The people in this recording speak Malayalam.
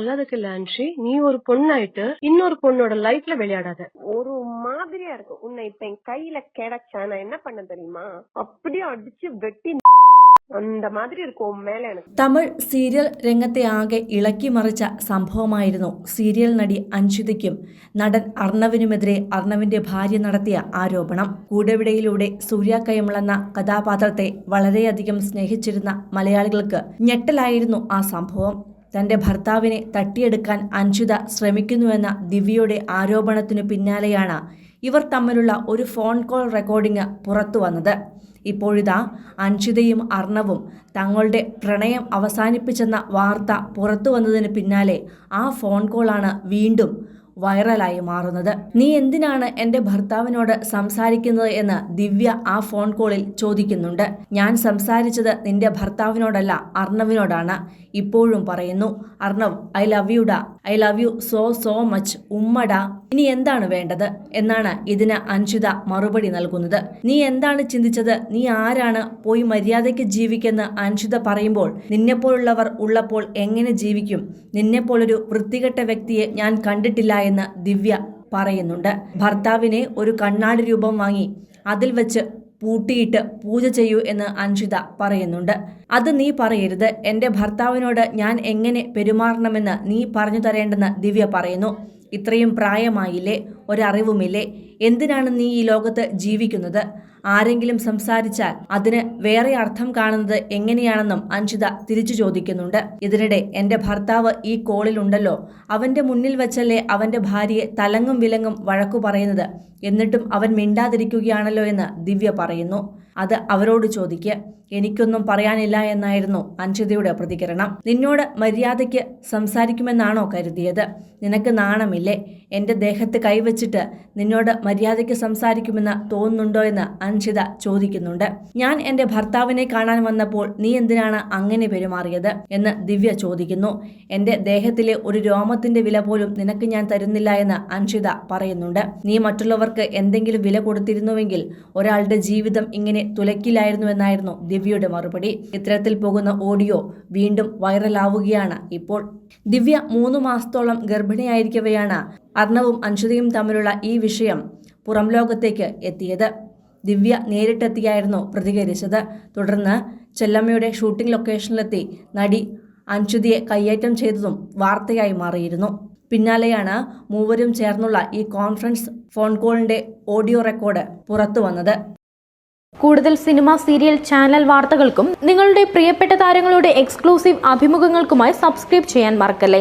நல்லது இல்ல அன்ஷி நீ ஒரு பொண்ணாயிட்டு இன்னொரு பொண்ணோட லைஃப்ல விளையாடாத ஒரு மாதிரியா இருக்கும் உன்னை இப்ப என் கையில கிடைச்சா நான் என்ன பண்ண தெரியுமா அப்படியே அடிச்சு வெட்டி அந்த மாதிரி இருக்கும் உன் மேல எனக்கு തമിഴ് സീരിയൽ രംഗത്തെ ആകെ ഇളക്കി മറിച്ച സംഭവമായിരുന്നു സീരിയൽ നടി അഞ്ഷിതയ്ക്കും നടൻ അർണവിനുമെതിരെ അർണവിന്റെ ഭാര്യ നടത്തിയ ആരോപണം കൂടെവിടയിലൂടെ സൂര്യ കൈമളെന്ന കഥാപാത്രത്തെ വളരെയധികം സ്നേഹിച്ചിരുന്ന മലയാളികൾക്ക് ഞെട്ടലായിരുന്നു ആ സംഭവം തന്റെ ഭർത്താവിനെ തട്ടിയെടുക്കാൻ അഞ്ഷിത ശ്രമിക്കുന്നുവെന്ന ദിവ്യയുടെ ആരോപണത്തിനു പിന്നാലെയാണ് ഇവർ തമ്മിലുള്ള ഒരു ഫോൺ കോൾ റെക്കോർഡിംഗ് പുറത്തു വന്നത്. ഇപ്പോഴിതാ അൻഷിതയും അർണവും തങ്ങളുടെ പ്രണയം അവസാനിപ്പിച്ചെന്ന വാർത്ത പുറത്തു വന്നതിന് പിന്നാലെ ആ ഫോൺ കോളാണ് വീണ്ടും വൈറലായി മാറുന്നത്. നീ എന്തിനാണ് എന്റെ ഭർത്താവിനോട് സംസാരിക്കുന്നത് എന്ന് ദിവ്യ ആ ഫോൺ കോളിൽ ചോദിക്കുന്നുണ്ട്. ഞാൻ സംസാരിച്ചത് നിന്റെ ഭർത്താവിനോടല്ല അർണവിനോടാണ്. ഇപ്പോഴും പറയുന്നു അർണവ് ഐ ലവ് യു ഡാ. I love you so so much. ഉമ്മടാ ഇനി എന്താണ് വേണ്ടത്? എന്നാണ് ഇതിന് അൻഷിത മറുപടി നൽകുന്നത്. നീ എന്താണ് ചിന്തിച്ചത്? നീ ആരാണ്? പോയി മര്യാദയ്ക്ക് ജീവിക്കെന്ന് അൻഷിത പറയുമ്പോൾ നിന്നെപ്പോലുള്ളവർ ഉള്ളപ്പോൾ എങ്ങനെ ജീവിക്കും? നിന്നെപ്പോലൊരു വൃത്തികെട്ട വ്യക്തിയെ ഞാൻ കണ്ടിട്ടില്ല എന്ന് ദിവ്യ പറയുന്നുണ്ട്. ഭർത്താവിനെ ഒരു കണ്ണാടി രൂപം വാങ്ങി അതിൽ വെച്ച് പൂട്ടിയിട്ട് പൂജ ചെയ്യൂ എന്ന് അൻഷിത പറയുന്നുണ്ട്. അത് നീ പറയരുത്. എന്റെ ഭർത്താവിനോട് ഞാൻ എങ്ങനെ പെരുമാറണമെന്ന് നീ പറഞ്ഞു തരേണ്ടെന്ന് ദിവ്യ പറയുന്നു. ഇത്രയും പ്രായമായില്ലേ? ഒരറിവുമില്ലേ? എന്തിനാണ് നീ ഈ ലോകത്ത് ജീവിക്കുന്നത്? ആരെങ്കിലും സംസാരിച്ചാൽ അതിന് വേറെ അർത്ഥം കാണുന്നത് എങ്ങനെയാണെന്നും അൻഷിത തിരിച്ചു ചോദിക്കുന്നുണ്ട്. ഇതിനിടെ എന്റെ ഭർത്താവ് ഈ കോളിലുണ്ടല്ലോ അവന്റെ മുന്നിൽ വെച്ചല്ലേ അവന്റെ ഭാര്യയെ തലങ്ങും വിലങ്ങും വഴക്കു പറയുന്നത്. എന്നിട്ടും അവൻ മിണ്ടാതിരിക്കുകയാണല്ലോ എന്ന് ദിവ്യ പറയുന്നു. അത് അവരോട് ചോദിക്ക്. എനിക്കൊന്നും പറയാനില്ല എന്നായിരുന്നു അൻഷിതയുടെ പ്രതികരണം. നിന്നോട് മര്യാദയ്ക്ക് സംസാരിക്കുമെന്നാണോ കരുതിയത്? നിനക്ക് നാണമില്ലേ? എന്റെ ദേഹത്ത് കൈവച്ചിട്ട് നിന്നോട് മര്യാദയ്ക്ക് സംസാരിക്കുമെന്ന് തോന്നുന്നുണ്ടോ എന്ന് അൻഷിത ചോദിക്കുന്നുണ്ട്. ഞാൻ എന്റെ ഭർത്താവിനെ കാണാൻ വന്നപ്പോൾ നീ എന്തിനാണ് അങ്ങനെ പെരുമാറിയത് എന്ന് ദിവ്യ ചോദിക്കുന്നു. എന്റെ ദേഹത്തിലെ ഒരു രോമത്തിന്റെ വില പോലും നിനക്ക് ഞാൻ തരുന്നില്ല എന്ന് അൻഷിത പറയുന്നുണ്ട്. നീ മറ്റുള്ളവർക്ക് എന്തെങ്കിലും വില കൊടുത്തിരുന്നുവെങ്കിൽ ഒരാളുടെ ജീവിതം ഇങ്ങനെ തുലക്കില്ലായിരുന്നു എന്നായിരുന്നു ദിവ്യയുടെ മറുപടി. ഇത്തരത്തിൽ പോകുന്ന ഓഡിയോ വീണ്ടും വൈറലാവുകയാണ് ഇപ്പോൾ. ദിവ്യ മൂന്ന് മാസത്തോളം ഗർഭിണിയായിരിക്കവെയാണ് അർണവും അൻഷിതയും തമ്മിലുള്ള ഈ വിഷയം പുറം ലോകത്തേക്ക് എത്തിയത്. ദിവ്യ നേരിട്ടെത്തിയായിരുന്നു പ്രതികരിച്ചത്. തുടർന്ന് ചെല്ലമ്മയുടെ ഷൂട്ടിംഗ് ലൊക്കേഷനിലെത്തി നടി അൻഷുതിയെ കയ്യേറ്റം ചെയ്തതും വാർത്തയായി മാറിയിരുന്നു. പിന്നാലെയാണ് മൂവരും ചേർന്നുള്ള ഈ കോൺഫറൻസ് ഫോൺ കോളിന്റെ ഓഡിയോ റെക്കോർഡ് പുറത്തു വന്നത്. കൂടുതൽ സിനിമ സീരിയൽ ചാനൽ വാർത്തകൾക്കും നിങ്ങളുടെ പ്രിയപ്പെട്ട താരങ്ങളുടെ എക്സ്ക്ലൂസീവ് അഭിമുഖങ്ങൾക്കുമായി സബ്സ്ക്രൈബ് ചെയ്യാൻ മറക്കല്ലേ?